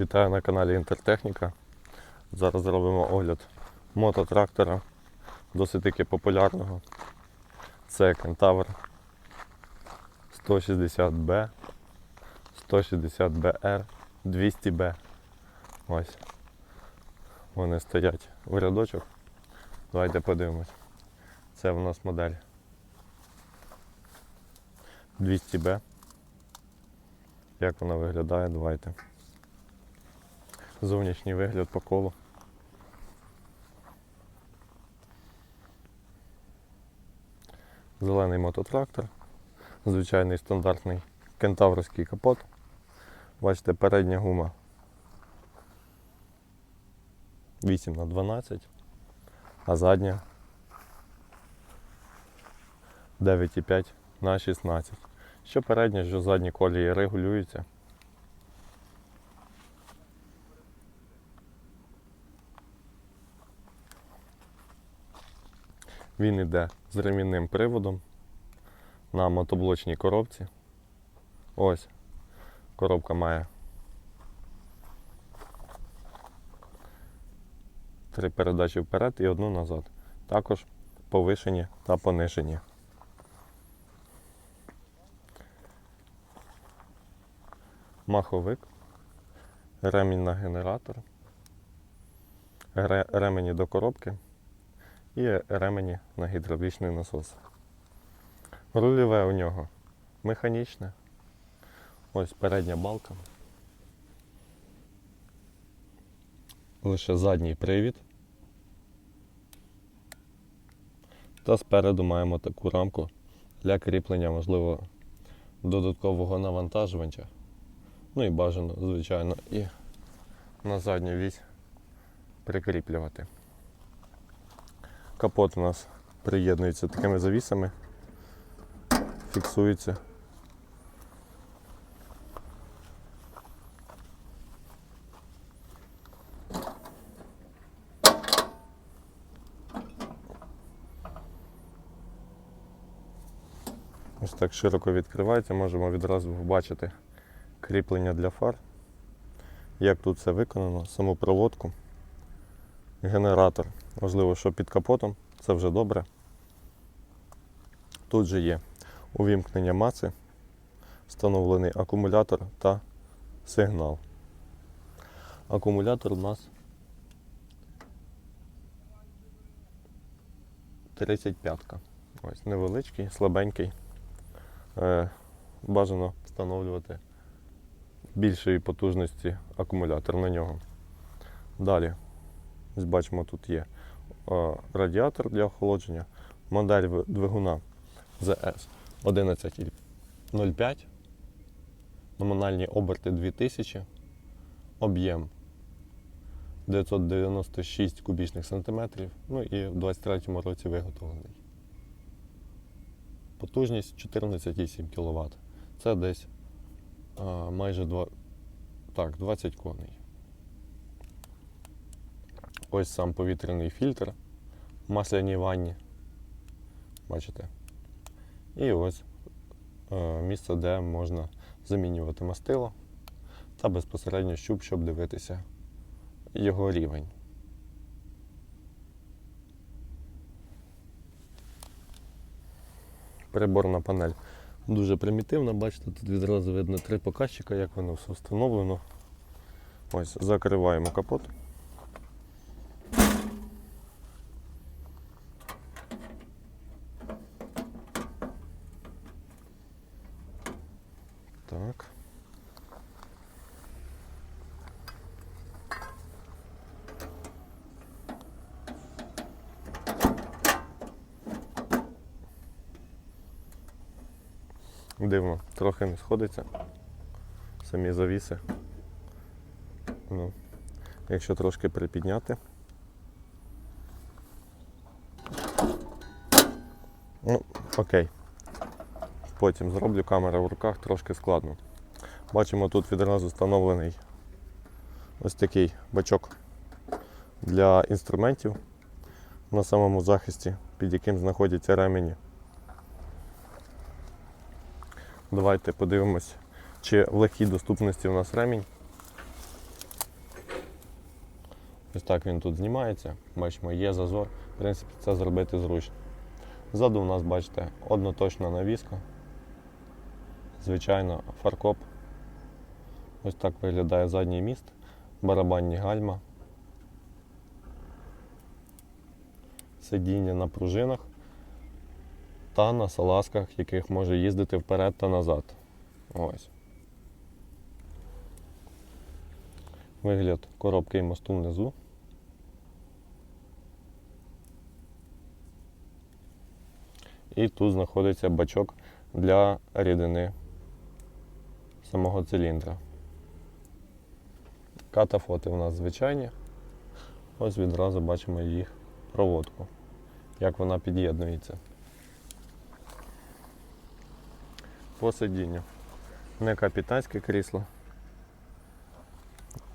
Вітаю на каналі Інтертехніка. Зараз зробимо огляд мототрактора, досить таки популярного. Це Кентавр 160B, 160BR, 200B. Ось. Вони стоять у рядочок. Давайте подивимось. Це в нас модель 200B. Як вона виглядає, давайте. Зовнішній вигляд по колу. Зелений мототрактор, звичайний стандартний кентаврський капот. Бачите, передня гума 8 на 12, а задня 9,5 на 16. Що передня, що задні колії регулюються. Він йде з ремінним приводом на мотоблочній коробці. Ось. Коробка має три передачі вперед і одну назад. Також повишені та понижені. Маховик, ремінь на генератор, ремені до коробки і ремені на гідравлічний насос. Рульове у нього механічне. Ось передня балка. Лише задній привід. Та спереду маємо таку рамку для кріплення, можливо, додаткового навантажувача. Ну і бажано, звичайно, і на задню вісь прикріплювати. Капот у нас приєднується такими завісами, фіксується. Ось так широко відкривається, можемо відразу побачити кріплення для фар. Як тут все виконано, саму проводку, генератор. Можливо, що під капотом, це вже добре. Тут же є увімкнення маси, встановлений акумулятор та сигнал. Акумулятор у нас 35-ка. Ось невеличкий, слабенький. Е, бажано встановлювати більшої потужності акумулятор на нього. Далі, бачимо, тут є радіатор для охолодження, модель ви- двигуна ZS 11.05, номінальні оберти 2000, об'єм 996 кубічних сантиметрів, ну і в 23 році виготовлений. Потужність 14,7 кВт. Це десь а, майже 2, так, 20 коней. Ось сам повітряний фільтр в масляній ванні. Бачите? І ось е, місце, де можна замінювати мастило та безпосередньо щуп, щоб дивитися його рівень. Приборна панель дуже примітивна, бачите, тут відразу видно три показчика, як воно все встановлено. Ось, закриваємо капот. Так. Дивно, трохи не сходиться. Самі завіси. Ну, якщо трошки припідняти. Ну, окей. Потім зроблю камера в руках трошки складно. Бачимо, тут відразу встановлений ось такий бачок для інструментів на самому захисті, під яким знаходяться ремені. Давайте подивимось, чи в легкій доступності у нас ремінь. Ось так він тут знімається. Бачимо, є зазор. В принципі, це зробити зручно. Ззаду у нас, бачите, одноточна навіска. Звичайно, фаркоп. Ось так виглядає задній міст, барабанні гальма, сидіння на пружинах та на салазках, яких може їздити вперед та назад. Ось. Вигляд коробки і мосту внизу. І тут знаходиться бачок для рідини самого циліндра. Катафоти у нас звичайні. Ось відразу бачимо їх проводку, як вона під'єднується. По сидінню. Не капітанське крісло.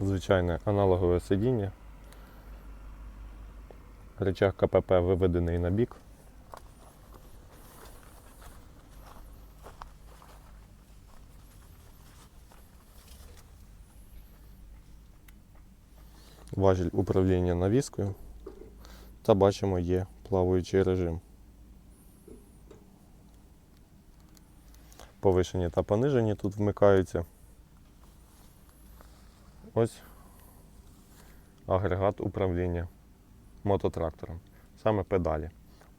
Звичайне аналогове сидіння. Речах КПП виведений на бік. Важіль управління навіскою. Та бачимо є плаваючий режим. Повишені та понижені тут вмикаються. Ось агрегат управління мототрактором. Саме педалі.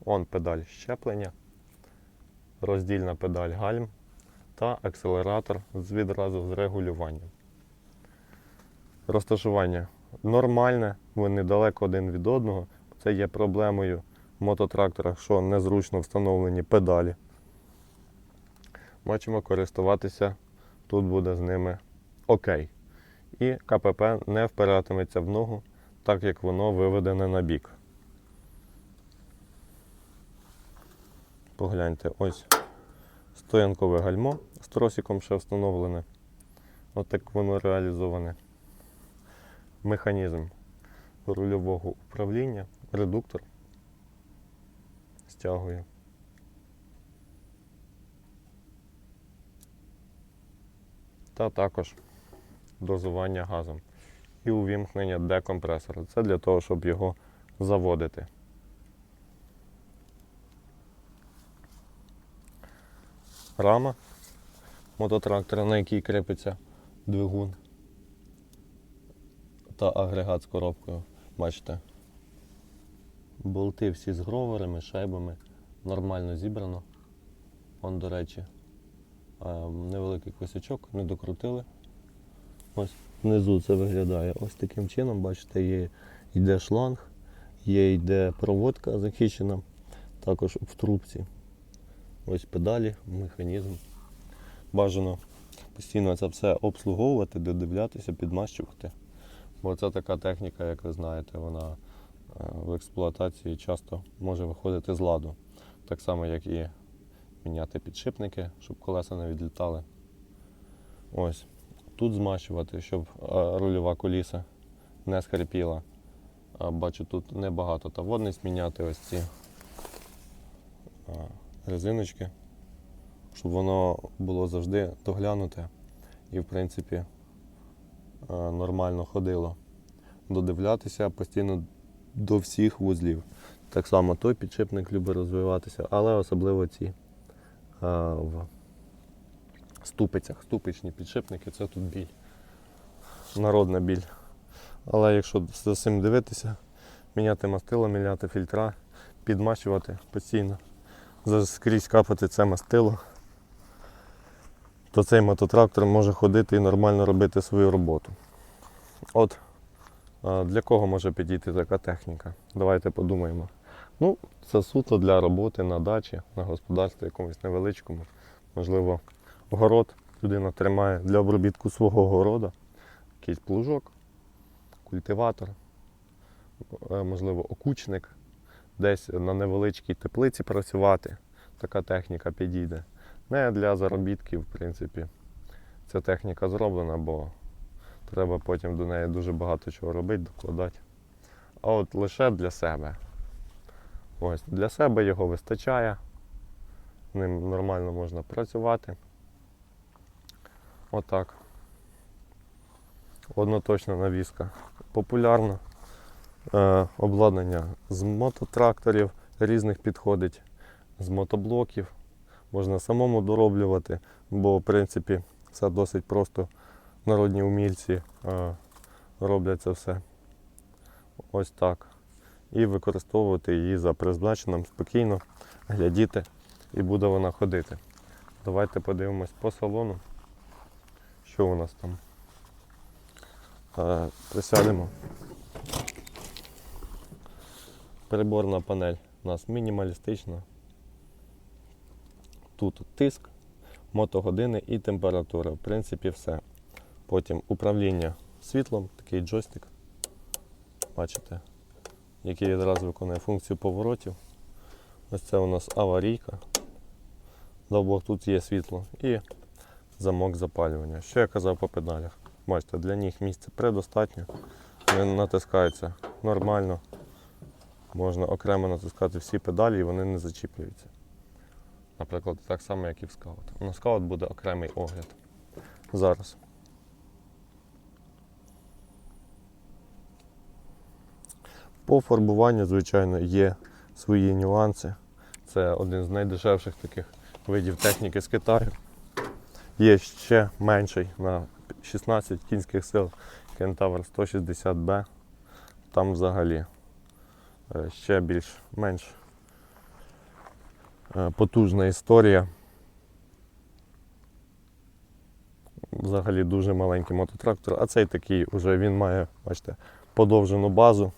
Он педаль щеплення, роздільна педаль гальм та акселератор з відразу з регулюванням. Розташування нормальне, вони далеко один від одного. Це є проблемою в мототракторах, що незручно встановлені педалі. Бачимо, користуватися тут буде з ними окей. І КПП не впиратиметься в ногу, так як воно виведене на бік. Погляньте, ось стоянкове гальмо з тросиком ще встановлене. От так воно реалізоване. Механізм рульового управління, редуктор. Стягую. Та також дозування газом і увімкнення декомпресора. Це для того, щоб його заводити. Рама мототрактора, на якій кріпиться двигун та агрегат з коробкою. Бачите. Болти всі з гроверами, шайбами. Нормально зібрано. Он, до речі, невеликий косячок, не докрутили. Ось внизу це виглядає ось таким чином. Бачите, є, йде шланг, є йде проводка захищена, також в трубці. Ось педалі, механізм. Бажано постійно це все обслуговувати, додивлятися, підмащувати. Бо це така техніка, як ви знаєте, вона е, в експлуатації часто може виходити з ладу. Так само, як і міняти підшипники, щоб колеса не відлітали. Ось. Тут змащувати, щоб е, рульова коліса не скрипіла. Бачу, тут небагато. Та водність міняти ось ці резиночки, щоб воно було завжди доглянуте і, в принципі, е, нормально ходило. Додивлятися постійно до всіх вузлів. Так само той підшипник любить розвиватися, але особливо ці в ступицях. Ступичні підшипники це тут біль. Народна біль. Але якщо за цим дивитися, міняти мастило, міняти фільтра, підмащувати постійно, скрізь капати це мастило, то цей мототрактор може ходити і нормально робити свою роботу. От для кого може підійти така техніка? Давайте подумаємо. Ну, це суто для роботи на дачі, на господарстві якомусь невеличкому. Можливо, город людина тримає для обробітку свого города, якийсь плужок, культиватор, е, можливо, окучник, десь на невеличкій теплиці працювати. Така техніка підійде. Не для заробітків, в принципі. Ця техніка зроблена, бо треба потім до неї дуже багато чого робити, докладати. А от лише для себе. Ось, для себе його вистачає. Ним нормально можна працювати. Отак. Одноточна навіска. Популярна. Е, обладнання з мототракторів різних підходить, з мотоблоків. Можна самому дороблювати, бо в принципі все досить просто. Народні умільці е, роблять це все ось так. І використовувати її за призначенням спокійно, глядіти і буде вона ходити. Давайте подивимось по салону, що у нас там. Е, Присядемо. Приборна панель у нас мінімалістична. Тут тиск, мотогодини і температура. В принципі, все. Потім управління світлом, такий джойстик. Бачите, який відразу виконує функцію поворотів. Ось це у нас аварійка. До обох тут є світло і замок запалювання. Що я казав по педалях? Бачите, для них місця предостатньо. Вони натискаються нормально. Можна окремо натискати всі педалі і вони не зачіплюються. Наприклад, так само, як і в скаут. На скаут буде окремий огляд. Зараз. По фарбуванню, звичайно, є свої нюанси. Це один з найдешевших таких видів техніки з Китаю. Є ще менший на 16 кінських сил Кентавр 160B. Там взагалі е, ще більш менш е, потужна історія. Взагалі дуже маленький мототрактор, а цей такий уже він має, бачите, подовжену базу,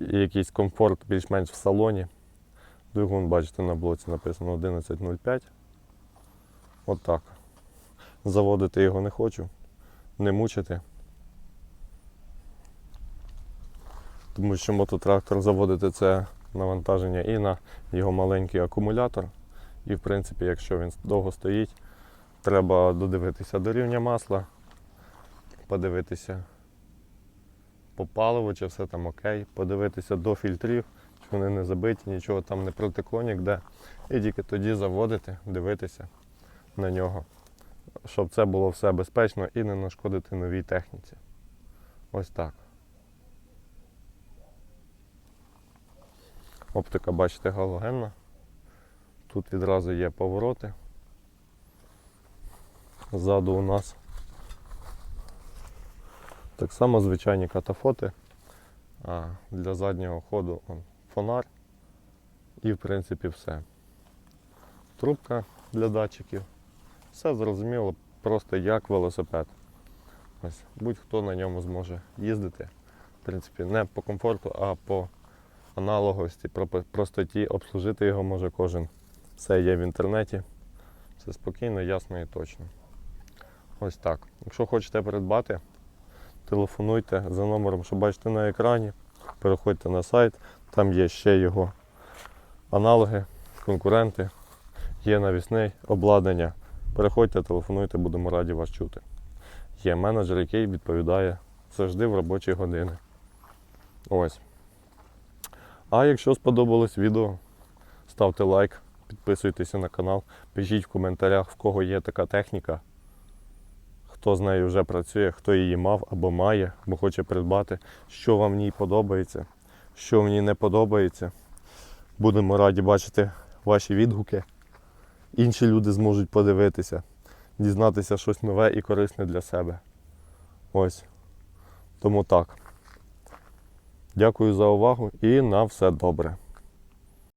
і якийсь комфорт більш-менш в салоні. Двигун, бачите, на блоці написано 11.05. Отак. Заводити його не хочу, не мучити. Тому що мототрактор заводити це навантаження і на його маленький акумулятор. І в принципі, якщо він довго стоїть, треба додивитися до рівня масла, подивитися по паливу, чи все там окей, подивитися до фільтрів, чи вони не забиті, нічого там не протекло ніде. І тільки тоді заводити, дивитися на нього, щоб це було все безпечно і не нашкодити новій техніці. Ось так. Оптика, бачите, галогенна. Тут відразу є повороти. Ззаду у нас так само звичайні катафоти. А для заднього ходу он, фонар. І в принципі все. Трубка для датчиків. Все зрозуміло, просто як велосипед. Ось, будь-хто на ньому зможе їздити. В принципі, не по комфорту, а по аналоговості, про- простоті, обслужити його може кожен. Все є в інтернеті. Все спокійно, ясно і точно. Ось так. Якщо хочете придбати, телефонуйте за номером, що бачите на екрані. Переходьте на сайт, там є ще його аналоги, конкуренти, є навісне обладнання. Переходьте, телефонуйте, будемо раді вас чути. Є менеджер, який відповідає завжди в робочі години. Ось. А якщо сподобалось відео, ставте лайк, підписуйтеся на канал, пишіть в коментарях, в кого є така техніка, хто з нею вже працює, хто її мав або має, або хоче придбати, що вам в ній подобається, що ній не подобається. Будемо раді бачити ваші відгуки. Інші люди зможуть подивитися, дізнатися щось нове і корисне для себе. Ось. Тому так. Дякую за увагу і на все добре.